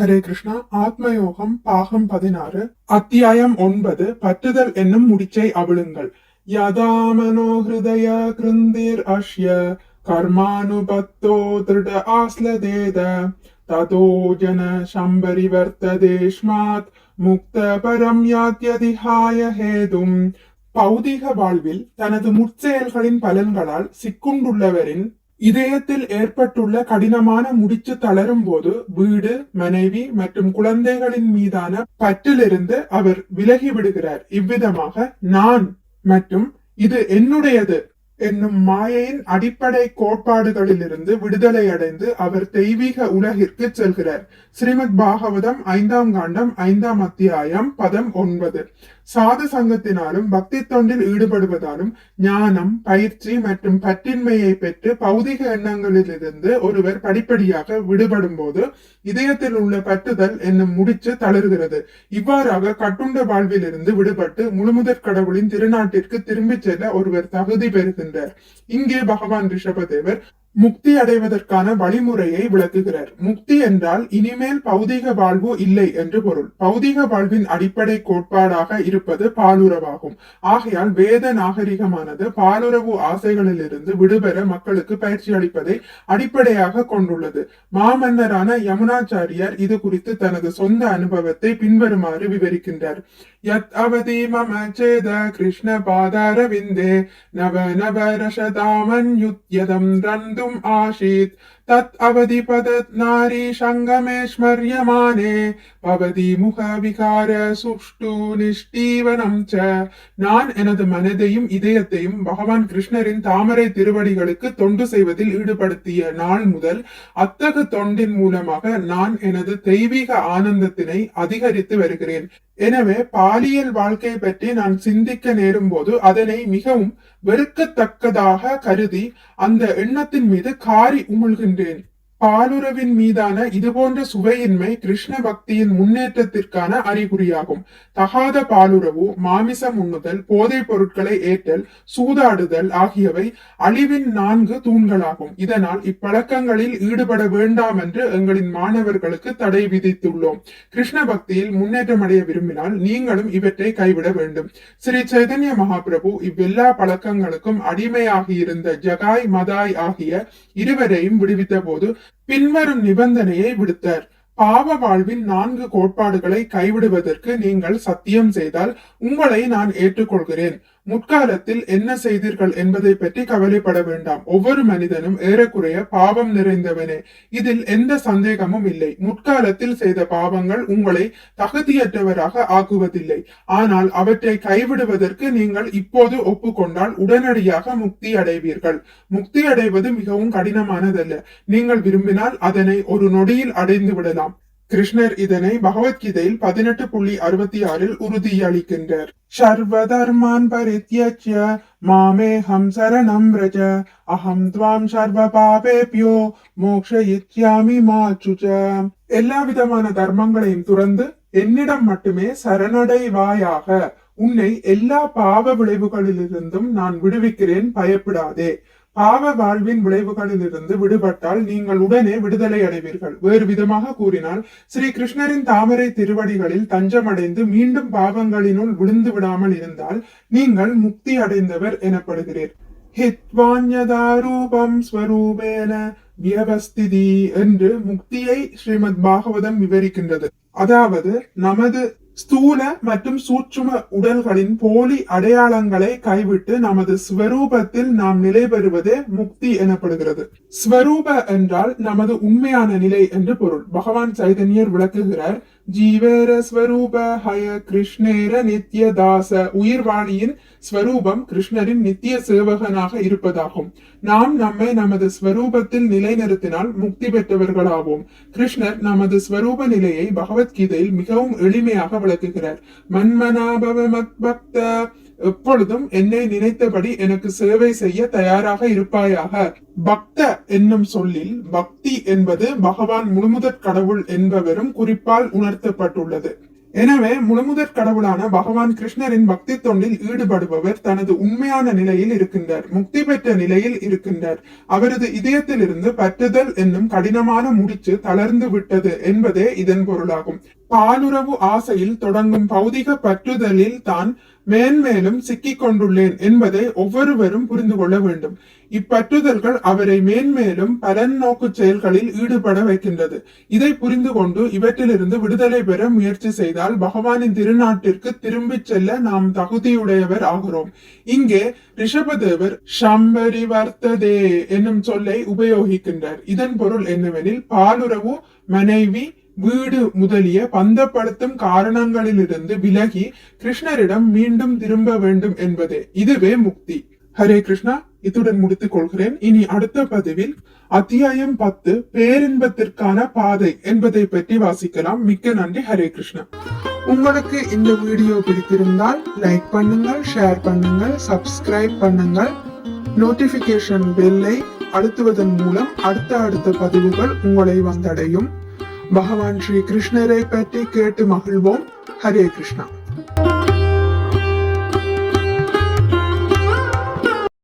ஹரே கிருஷ்ணா ஆத்மயோகம் பாகம் பதினாறு அத்தியாயம் ஒன்பது பற்றுதல் என்னும் முடிச்சை அவிழுங்கள். யதா மனோஹய கிருந்திர் அஷ்ய கர்மானுபத்தோ திருட ஆஸ்லதேத ததோ ஜன சம்பரி வர்த்ததேஷ்மாத் முக்த பரம் யாத்யதிஹாய ஹேதும். பௌதிக வாழ்வில் தனது முற்செயல்களின் பலன்களால் சிக்குண்டுள்ளவரின் இதயத்தில் ஏற்பட்டுள்ள கடினமான முடிச்சு தளரும் போது வீடு மனைவி மற்றும் குழந்தைகளின் மீதான பற்றிலிருந்து அவர் விலகி விடுகிறார். இவ்விதமாக நான் மற்றும் இது என்னுடையது என்னும் மாயையின் அடிப்படை கோட்பாடுகளிலிருந்து விடுதலை அடைந்து அவர் தெய்வீக உலகிற்கு செல்கிறார். ஸ்ரீமத் பாகவதம் ஐந்தாம் காண்டம் ஐந்தாம் அத்தியாயம் பதம் ஒன்பது. சாது சங்கத்தினாலும் பக்தி தொண்டில் ஈடுபடுவதாலும் ஞானம் பயிற்சி மற்றும் பற்றின்மையை பெற்று பௌதிக எண்ணங்களிலிருந்து ஒருவர் படிப்படியாக விடுபடும் போது இதயத்தில் உள்ள பற்றுதல் என்னும் முடிச்சு தளர்கிறது. இவ்வாறாக கட்டுண்ட வாழ்விலிருந்து விடுபட்டு முழுமுதற் கடவுளின் திருநாட்டிற்கு திரும்பிச் செல்ல ஒருவர் தகுதி பெறுகின்றார். இங்கே பகவான் ரிஷபதேவர் முக்தி அடைவதற்கான வழிமுறையை விளக்குகிறார். முக்தி என்றால் இனிமேல் பௌதீக வாழ்வு இல்லை என்று பொருள். பௌதீக வாழ்வின் அடிப்படை கோட்பாடாக இருப்பது பாலுறவாகும். ஆகையால் வேத நாகரிகமானது பாலுறவு ஆசைகளிலிருந்து விடுபெற மக்களுக்கு பயிற்சி அளிப்பதை அடிப்படையாக கொண்டுள்ளது. மாமன்னரான யமுனாச்சாரியார் இது குறித்து தனது சொந்த அனுபவத்தை பின்வருமாறு விவரிக்கின்றார். யத் அவதி மம சேத கிருஷ்ண பாதாரவிந்தே நவ நவ ரஷதாமன் யுத்யதம் ரந்த ஆஷீத் தத் அவதி பதத் நாரி சங்கமே ஸ்மரியமானே பவதி முக விகார சுஷ்டு நிஷ்டீவனம் ச. நான் எனது மனதையும் இதயத்தையும் பகவான் கிருஷ்ணரின் தாமரை திருவடிகளுக்கு தொண்டு செய்வதில் ஈடுபடுத்திய நாள் முதல் அத்தகு தொண்டின் மூலமாக நான் எனது தெய்வீக ஆனந்தத்தினை அதிகரித்து வருகிறேன். எனவே பாலியல் வாழ்க்கை பற்றி நான் சிந்திக்க நேரும் போது அதனை மிகவும் வெறுக்கத்தக்கதாக கருதி அந்த எண்ணத்தின் மீது காரி உமிழ்கின்ற and, independent பாலுறவின் மீதான இதுபோன்ற சுவையின்மை கிருஷ்ண பக்தியின் முன்னேற்றத்திற்கான அறிகுறியாகும். தகாத பாலுறவு மாமிசம் உண்ணுதல் போதைப் பொருட்களை ஏற்றல் சூதாடுதல் ஆகியவை அழிவின் நான்கு தூண்களாகும். இதனால் இப்பழக்கங்களில் ஈடுபட வேண்டாம் என்று எங்களின் மாணவர்களுக்கு தடை விதித்துள்ளோம். கிருஷ்ண பக்தியில் முன்னேற்றம் அடைய விரும்பினால் நீங்களும் இவற்றை கைவிட வேண்டும். ஸ்ரீ சைதன்ய மகாபிரபு இவ்வெல்லா பழக்கங்களுக்கும் அடிமையாகி இருந்த ஜகாய் மதாய் ஆகிய இருவரையும் விடுவித்த போது பின்வரும் நிபந்தனையை விடுத்தார். பாவ வாழ்வின் நான்கு கோட்பாடுகளை கைவிடுவதற்கு நீங்கள் சத்தியம் செய்தால் உங்களை நான் ஏற்றுக்கொள்கிறேன். முற்காலத்தில் என்ன செய்தீர்கள் என்பதை பற்றி கவலைப்பட வேண்டாம். ஒவ்வொரு மனிதனும் ஏறக்குறைய பாவம் நிறைந்தவனே. இதில் எந்த சந்தேகமும் இல்லை. முற்காலத்தில் செய்த பாவங்கள் உங்களை தகுதியற்றவராக ஆக்குவதில்லை. ஆனால் அவற்றை கைவிடுவதற்கு நீங்கள் இப்போது ஒப்புக்கொண்டால் உடனடியாக முக்தி அடைவீர்கள். முக்தி அடைவது மிகவும் கடினமானதல்ல. நீங்கள் விரும்பினால் அதனை ஒரு நொடியில் அடைந்து விடலாம். கிருஷ்ணர் இதனை பகவத்கீதையில் பதினெட்டு புள்ளி அறுபத்தி ஆறில் உறுதியளிக்கின்றார். சர்வதர்மான் பரித்யஜ்ய மாமே ஹம் சரணம் ரஜ அகம் துவாம் சர்வ பாபேபியோ மோக்ஷயித்யாமி மாச்சுஜ. எல்லா விதமான தர்மங்களையும் துறந்து என்னிடம் மட்டுமே சரணடைவாயாக. உன்னை எல்லா பாவ விளைவுகளிலிருந்தும் நான் விடுவிக்கிறேன் பயப்படாதே. பாவ வாழ்வின் விளைவுகளிலிருந்து விடுபட்டால் நீங்கள் உடனே விடுதலை அடைவீர்கள். வேறு விதமாக கூறினால் ஸ்ரீ கிருஷ்ணரின் தாமரை திருவடிகளில் தஞ்சமடைந்து மீண்டும் பாவங்களினுள் விழுந்து விடாமல் இருந்தால் நீங்கள் முக்தி அடைந்தவர் எனப்படுகிறீர். ஹித்வான்யதாரூபம் ஸ்வரூபேன வியவஸ்திதி என்று முக்தியை ஸ்ரீமத் பாகவதம் விவரிக்கின்றது. அதாவது நமது ஸ்தூல மற்றும் சூட்சும உடல்களின் போலி அடையாளங்களை கைவிட்டு நமது ஸ்வரூபத்தில் நாம் நிலை பெறுவதே முக்தி எனப்படுகிறது. ஸ்வரூப என்றால் நமது உண்மையான நிலை என்று பொருள். பகவான் சைதன்யர் விளக்குகிறார் ஜீவேர ஸ்வரூப ஹய கிருஷ்ணேர நித்ய தாச உயிர்வாணியின் ஸ்வரூபம் கிருஷ்ணரின் நித்திய சேவகனாக இருப்பதாகும். நாம் நம்மை நமது ஸ்வரூபத்தில் நிலைநிறுத்தினால் முக்தி பெற்றவர்களாவோம். கிருஷ்ணர் நமது ஸ்வரூப நிலையை பகவத்கீதையில் மிகவும் எளிமையாக விளக்குகிறார். மன்மனாபவ மத் பக்த எப்பொழுதும் என்னை நினைத்தபடி எனக்கு சேவை செய்ய தயாராக இருப்பாயாக. பக்த என்னும் சொல்லில் பக்தி என்பது பகவான் முழுமுதற் கடவுள் என்பவரும் குறிப்பால் உணர்த்தப்பட்டுள்ளது. எனவே முழுமுதற் கடவுளான பகவான் கிருஷ்ணரின் பக்தி தொண்டில் ஈடுபடுபவர் தனது உண்மையான நிலையில் இருக்கின்றார் முக்தி பெற்ற நிலையில் இருக்கின்றார். அவரது இதயத்திலிருந்து பற்றுதல் என்னும் கடினமான முடிச்சு தளர்ந்து விட்டது என்பதே இதன் பொருளாகும். பாலுறவு ஆசையில் தொடங்கும் பௌதிக பற்றுதலில் தான் மேன்மேலும் சிக்கிக் கொண்டுள்ளேன் என்பதை ஒவ்வொருவரும் புரிந்து கொள்ள வேண்டும். இப்பற்றுதல்கள் அவரை மேன்மேலும் பலன் நோக்கு செயல்களில் ஈடுபட வைக்கின்றது. இதை புரிந்து கொண்டு இவற்றிலிருந்து விடுதலை பெற முயற்சி செய்தால் பகவானின் திருநாட்டிற்கு திரும்பிச் செல்ல நாம் தகுதியுடையவர் ஆகிறோம். இங்கே ரிஷபதேவர் ஷம்பரி வர்த்ததே என்னும் சொல்லை உபயோகிக்கின்றார். இதன் பொருள் என்னவெனில் பாலுறவு மனைவி வீடு முதலிய பந்தப்படுத்தும் காரணங்களிலிருந்து விலகி கிருஷ்ணரிடம் மீண்டும் திரும்ப வேண்டும் என்பதே இதுவே முக்தி. ஹரே கிருஷ்ணா இத்துடன் முடித்துக் கொள்கிறேன். இனி அடுத்த பதிவில் அத்தியாயம் பத்து பேரின்பத்திற்கான பாதை என்பதை பற்றி வாசிக்கலாம். மிக்க நன்றி ஹரே கிருஷ்ணா. உங்களுக்கு இந்த வீடியோ பிடித்திருந்தால் லைக் பண்ணுங்கள் ஷேர் பண்ணுங்கள் சப்ஸ்கிரைப் பண்ணுங்கள். நோட்டிபிகேஷன் பெல்லை அழுத்துவதன் மூலம் அடுத்த அடுத்த பதிவுகள் உங்களை வந்தடையும். பகவான் ஸ்ரீ கிருஷ்ணரை பற்றி கேட்டு மகிழ்வோம் ஹரே கிருஷ்ணா